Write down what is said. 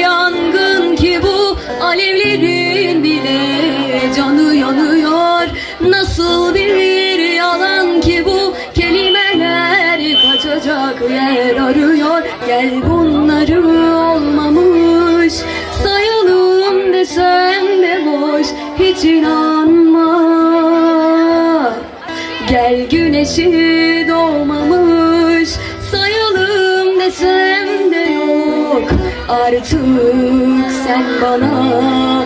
Yangın ki bu alevlerin bile canı yanıyor. Nasıl bir yalan ki bu kelimeler kaçacak yer arıyor. Gel bunları olmamış sayalım desem de boş hiç inanma. Gel güneşi doğmamış Artık sen bana